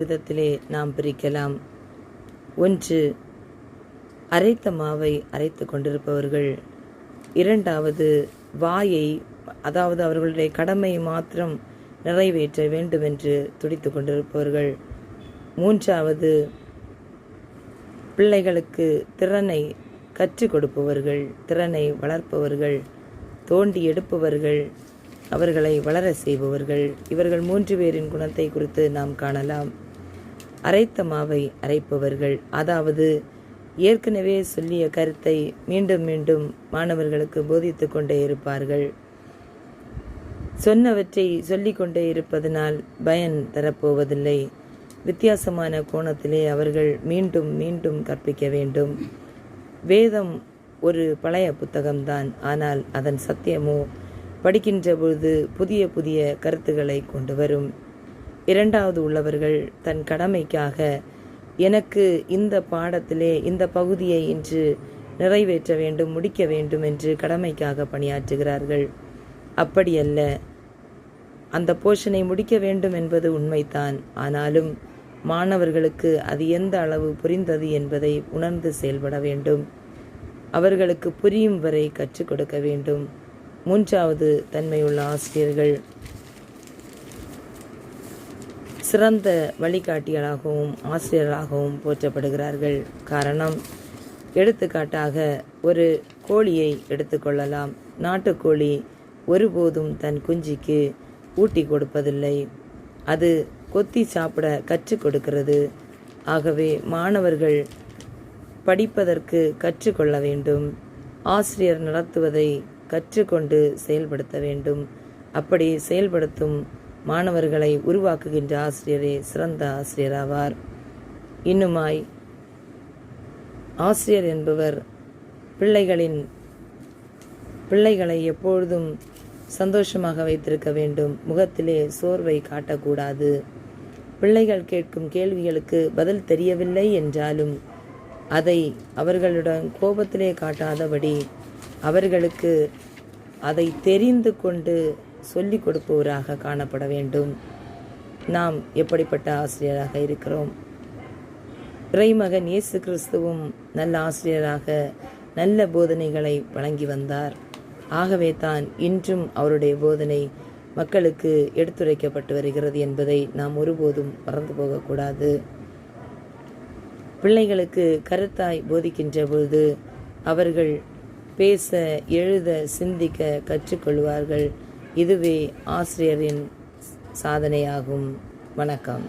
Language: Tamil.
விதத்திலே நாம் பிரிக்கலாம். ஒன்று அரைத்த மாவை அரைத்து கொண்டிருப்பவர்கள். இரண்டாவது வாயை அதாவது அவர்களுடைய கடமை மாத்திரம் நிறைவேற்ற வேண்டுமென்று துடித்து கொண்டிருப்பவர்கள். மூன்றாவது பிள்ளைகளுக்கு திறனை கற்றுக் கொடுப்பவர்கள் திறனை வளர்ப்பவர்கள் தோண்டி எடுப்பவர்கள் அவர்களை வளர செய்பவர்கள். இவர்கள் மூன்று பேரின் குணத்தை குறித்து நாம் காணலாம். அரைத்த மாவை அரைப்பவர்கள். அதாவது ஏற்கனவே சொல்லிய கருத்தை மீண்டும் மீண்டும் மாணவர்களுக்கு போதித்து கொண்டே இருப்பார்கள். சொன்னவற்றை சொல்லிக்கொண்டே இருப்பதனால் பயன் தரப்போவதில்லை. வித்தியாசமான கோணத்திலே அவர்கள் மீண்டும் மீண்டும் கற்பிக்க வேண்டும். வேதம் ஒரு பழைய புத்தகம்தான். ஆனால் அதன் சத்தியமோ படிக்கின்ற பொழுது புதிய புதிய கருத்துக்களை கொண்டு வரும். இரண்டாவது உள்ளவர்கள் தன் கடமைக்காக எனக்கு இந்த பாடத்திலே இந்த பகுதியை இன்று நிறைவேற்ற வேண்டும் முடிக்க வேண்டும் என்று கடமைக்காக பணியாற்றுகிறார்கள். அப்படியல்ல. அந்த போஷனை முடிக்க வேண்டும் என்பது உண்மைதான். ஆனாலும் மாணவர்களுக்கு அது எந்த அளவு புரிந்தது என்பதை உணர்ந்து செயல்பட வேண்டும். அவர்களுக்கு புரியும் வரை கற்றுக் கொடுக்க வேண்டும். மூன்றாவது தன்மையுள்ள ஆசிரியர்கள். சிறந்த வழிகாட்டியலாகவும் ஆசிரியராகவும் போற்றப்படுகிறார்கள். காரணம் எடுத்துக்காட்டாக ஒரு கோழியை எடுத்துக்கொள்ளலாம் நாட்டுக்கோழி ஒருபோதும் தன் குஞ்சிக்கு ஊட்டி கொடுப்பதில்லை. அது கொத்தி சாப்பிட கற்றுக் கொடுக்கிறது. ஆகவே மாணவர்கள் படிப்பதற்கு கற்றுக்கொள்ள வேண்டும். ஆசிரியர் நடத்துவதை கற்றுக்கொண்டு செயல்படுத்த வேண்டும். அப்படி செயல்படுத்தும் மாணவர்களை உருவாக்குகின்ற ஆசிரியரே சிறந்த ஆசிரியராவார். இன்னுமாய் ஆசிரியர் என்பவர் பிள்ளைகளின் பிள்ளைகளை எப்பொழுதும் சந்தோஷமாக வைத்திருக்க வேண்டும். முகத்திலே சோர்வை காட்டக்கூடாது. பிள்ளைகள் கேட்கும் கேள்விகளுக்கு பதில் தெரியவில்லை என்றாலும் அதை அவர்களுடன் கோபத்திலே காட்டாதபடி அவர்களுக்கு அதை தெரிந்து கொண்டு சொல்லிக் கொடுப்பவராக காணப்பட வேண்டும். நாம் எப்படிப்பட்ட ஆசிரியராக இருக்கிறோம்? இறைமகன் இயேசு கிறிஸ்துவும் நல்ல ஆசிரியராக நல்ல போதனைகளை வழங்கி வந்தார். ஆகவே தான் இன்றும் அவருடைய போதனை மக்களுக்கு எடுத்துரைக்கப்பட்டு வருகிறது என்பதை நாம் ஒருபோதும் மறந்து போகக்கூடாது. பிள்ளைகளுக்கு கருத்தாய் போதிக்கின்ற பொழுது அவர்கள் பேச எழுத சிந்திக்க கற்றுக்கொள்வார்கள். இதுவே ஆசிரியரின் சாதனையாகும். வணக்கம்.